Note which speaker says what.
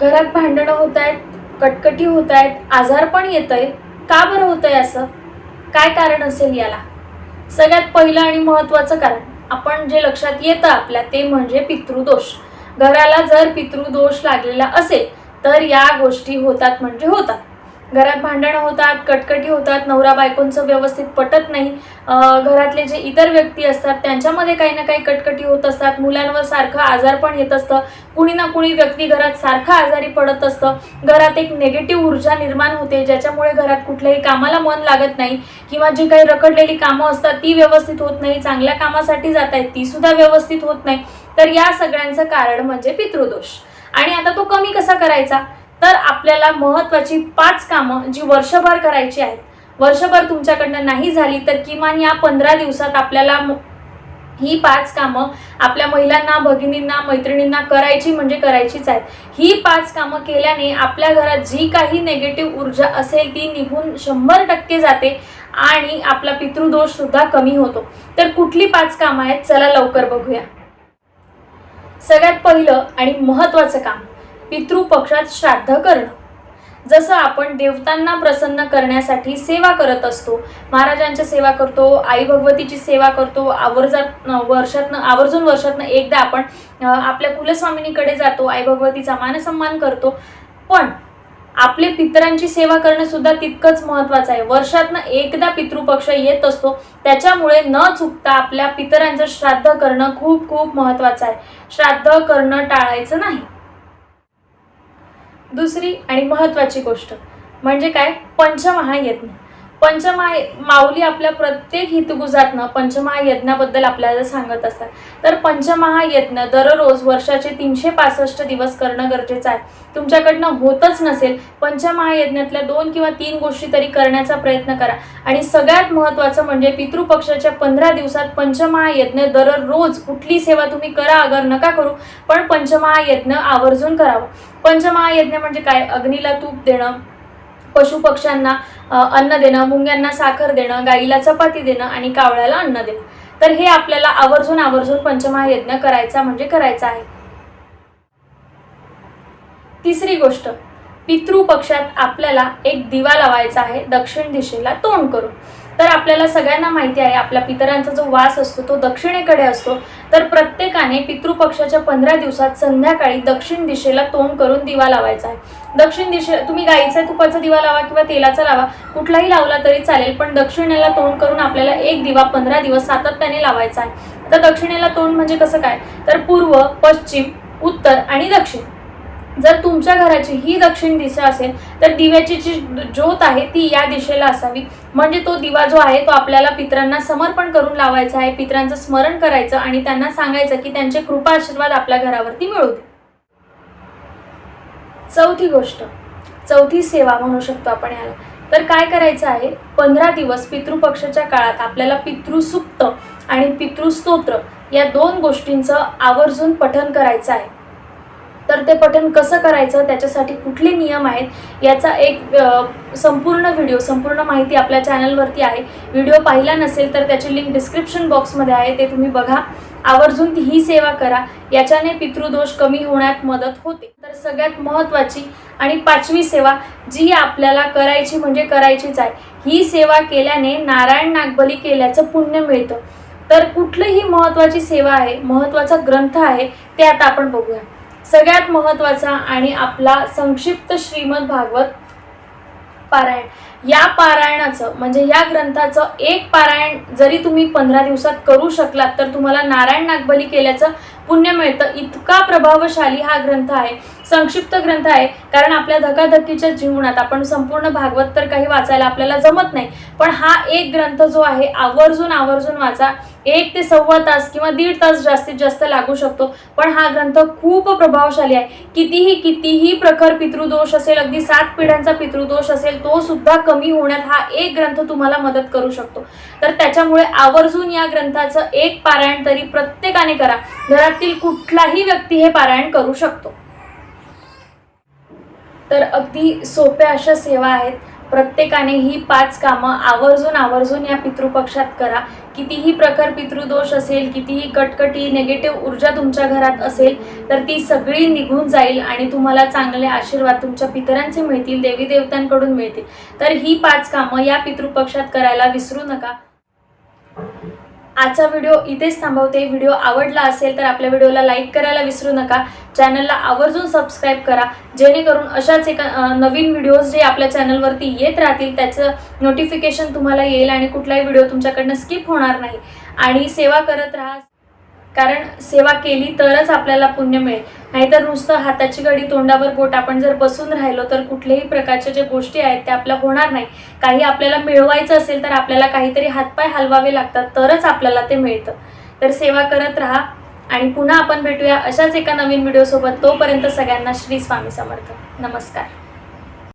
Speaker 1: घरात भांडणं होत आहेत कटकटी होत आहेत आजार पण येत आहे का बरं होत आहे असं? काय कारण असेल याला? सगळ्यात पहिलं आणि महत्त्वाचं कारण आपण जे लक्षात येतं आपल्या ते म्हणजे पितृदोष. घराला जर पितृदोष लागलेला असेल तर या गोष्टी होतात म्हणजे होतात. घरात भांडणं होतात कटकटी होतात नवरा बायकोंचं व्यवस्थित पटत नाही. घरातले जे इतर व्यक्ती असतात त्यांच्यामध्ये काही ना काही कटकटी होत असतात. मुलांवर सारखं आजार पण येत असतं. कुणी ना कुणी व्यक्ती घरात सारखं आजारी पडत असतं. घरात एक निगेटिव्ह ऊर्जा निर्माण होते ज्याच्यामुळे घरात कुठल्याही कामाला मन लागत नाही किंवा जी काही रखडलेली कामं असतात ती व्यवस्थित होत नाही. चांगल्या कामासाठी जात आहेत ती सुद्धा व्यवस्थित होत नाही. तर या सगळ्यांचं कारण म्हणजे पितृदोष. आणि आता तो कमी कसा करायचा? तर आपल्याला महत्त्वाची पाच कामं जी वर्षभर करायची आहेत वर्षभर तुमच्याकडनं नाही झाली तर किमान या पंधरा दिवसात आपल्याला ही पाच कामं आपल्या महिलांना भगिनींना मैत्रिणींना करायची म्हणजे करायचीच आहेत. ही पाच कामं केल्याने आपल्या घरात जी काही नेगेटिव्ह ऊर्जा असेल ती निघून शंभर टक्के जाते आणि आपला पितृदोष सुद्धा कमी होतो. तर कुठली पाच कामं आहेत? चला लवकर बघूया. सगळ्यात पहिलं आणि महत्त्वाचं काम. पितृपक्षात श्राद्ध करणं. जसं आपण देवतांना प्रसन्न करण्यासाठी सेवा करत असतो महाराजांच्या सेवा करतो आई भगवतीची सेवा करतो आवर्जात वर्षातनं आवर्जून वर्षातनं एकदा आपण आपल्या कुलस्वामिनीकडे जातो आई भगवतीचा मानसन्मान करतो. पण आपले पितरांची सेवा करणं सुद्धा तितकंच महत्वाचं आहे. वर्षातनं एकदा पितृपक्ष येत असतो त्याच्यामुळे न चुकता आपल्या पितरांचं श्राद्ध करणं खूप खूप महत्वाचं आहे. श्राद्ध करणं टाळायचं नाही. दुसरी आणि महत्त्वाची गोष्ट. म्हणजे काय? पंचमहायज्ञ पंचमाय माऊली आपल्या प्रत्येक हितगुजातनं पंचमहायज्ञाबद्दल आपल्याला सांगत असतात. तर पंचमहायज्ञ दररोज वर्षाचे तीनशे पासष्ट दिवस करणं गरजेचं आहे. तुमच्याकडनं होतच नसेल पंचमहायज्ञातल्या दोन किंवा तीन गोष्टी तरी करण्याचा प्रयत्न करा. आणि सगळ्यात महत्त्वाचं म्हणजे पितृपक्षाच्या पंधरा दिवसात पंचमहायज्ञ दररोज कुठली सेवा तुम्ही करा अगर नका करू पण पंचमहायज्ञ आवर्जून करावं. पंचमहायज्ञ म्हणजे काय? अग्नीला तूप देणं पशुपक्ष्यांना अन्न देणं मुंग्यांना साखर देणं गाईला चपाती देणं आणि कावळ्याला अन्न देणं. तर हे आपल्याला आवर्जून आवर्जून पंचमहायज्ञ करायचा म्हणजे करायचा आहे. तिसरी गोष्ट पितृपक्षात आपल्याला एक दिवा लावायचा आहे दक्षिण दिशेला तोंड करून. तर आपल्याला सगळ्यांना माहिती आहे आपल्या पितरांचा जो वास असतो तो दक्षिणेकडे असतो. तर प्रत्येकाने पितृपक्षाच्या पंधरा दिवसात संध्याकाळी दक्षिण दिशेला तोंड करून दिवा लावायचा आहे. दक्षिण दिशे तुम्ही गाईचा तुपाचा दिवा लावा किंवा तेलाचा लावा कुठलाही लावला तरी चालेल पण दक्षिणेला तोंड करून आपल्याला एक दिवा पंधरा दिवस सातत्याने लावायचा आहे. तर दक्षिणेला तोंड म्हणजे कसं काय? तर पूर्व पश्चिम उत्तर आणि दक्षिण. जर तुमच्या घराची ही दक्षिण दिशा असेल तर दिव्याची जी ज्योत आहे ती या दिशेला असावी. म्हणजे तो दिवा जो आहे तो आपल्याला पितरांना समर्पण करून लावायचा आहे. पितरांचं स्मरण करायचं आणि त्यांना सांगायचं की त्यांचे कृपा आशीर्वाद आपल्या घरावरती मिळू दे. चौथी गोष्ट. चौथी सेवा म्हणू शकतो आपण याला. तर काय करायचं आहे? पंधरा दिवस पितृपक्षाच्या काळात आपल्याला पितृसुक्त आणि पितृस्तोत्र या दोन गोष्टींचं आवर्जून पठन करायचं आहे. तर ते पठण कसं करायचं त्याच्यासाठी कुठले नियम आहेत याचा एक संपूर्ण व्हिडिओ संपूर्ण माहिती आपल्या चॅनलवरती आहे. व्हिडिओ पाहिला नसेल तर त्याची लिंक डिस्क्रिप्शन बॉक्समध्ये आहे ते तुम्ही बघा. आवर्जून ती ही सेवा करा. याच्याने पितृदोष कमी होण्यात मदत होते. तर सगळ्यात महत्त्वाची आणि पाचवी सेवा जी आपल्याला करायची म्हणजे करायचीच आहे. ही सेवा केल्याने नारायण नागबली केल्याचं पुण्य मिळतं. तर कुठलीही महत्त्वाची सेवा आहे महत्त्वाचा ग्रंथ आहे ते आता आपण बघूया. सगळ्यात महत्त्वाचा आणि आपला संक्षिप्त श्रीमद भागवत पारायण. या पारायणाचं म्हणजे या ग्रंथाचं एक पारायण जरी तुम्ही पंधरा दिवसात करू शकलात तर तुम्हाला नारायण नागबली केल्याचं पुण्य मिळतं. इतका प्रभावशाली हा ग्रंथ आहे संक्षिप्त ग्रंथ आहे कारण आपल्या धकाधकीच्या जीवनात आपण संपूर्ण भागवत तर काही वाचायला आपल्याला जमत नाही पण हा एक ग्रंथ जो आहे आवर्जून आवर्जून वाचा. एक ते सव्वा तास किंवा दीड तास जास्तीत जास्त लागू शकतो पण हा ग्रंथ खूप प्रभावशाली आहे. कितीही कितीही प्रखर पितृदोष असेल अगदी सात पिढ्यांचा पितृदोष असेल तो सुद्धा कमी होण्यात हा एक ग्रंथ तुम्हाला मदत करू शकतो. तर त्याच्यामुळे आवर्जून या ग्रंथाचं एक पारायण तरी प्रत्येकाने करा. घरातील कुठलाही व्यक्ती हे पारायण करू शकतो. तर अगदी सोप्या अशा सेवा आहेत. प्रत्येकाने ही पाच कामं आवर्जून आवर्जून या पितृपक्षात करा. कितीही प्रखर पितृदोष असेल कितीही कटकटी नेगेटिव्ह ऊर्जा तुमच्या घरात असेल तर ती सगळी निघून जाईल आणि तुम्हाला चांगले आशीर्वाद तुमच्या पितरांचे मिळतील देवी देवतांकडून मिळतील. तर ही पाच कामं या पितृपक्षात करायला विसरू नका. आजचा व्हिडिओ इथेच थांबवते. व्हिडिओ आवडला असेल तर आपल्या व्हिडिओला लाईक करायला विसरू नका. चॅनलला आवर्जून सबस्क्राईब करा. जेणेकरून अशाच एका नवीन व्हिडिओज जे आपल्या चॅनलवरती येत राहतील त्याचं नोटिफिकेशन तुम्हाला येईल आणि कुठलाही व्हिडिओ तुमच्याकडनं स्किप होणार नाही. आणि सेवा करत राहा. कारण सेवा केली तरच आपल्याला पुण्य मिळेल. नाहीतर नुसतं हाताची घडी तोंडावर बोट आपण जर बसून राहिलो तर कुठल्याही प्रकारच्या ज्या गोष्टी आहेत त्या आपल्या होणार नाही. काही आपल्याला मिळवायचं असेल तर आपल्याला काहीतरी हातपाय हलवावे लागतात तरच आपल्याला ते मिळतं. तर सेवा करत राहा आणि पुन्हा आपण भेटूया अशाच एका नवीन व्हिडिओसोबत. तोपर्यंत सगळ्यांना श्री स्वामी समर्थ. नमस्कार.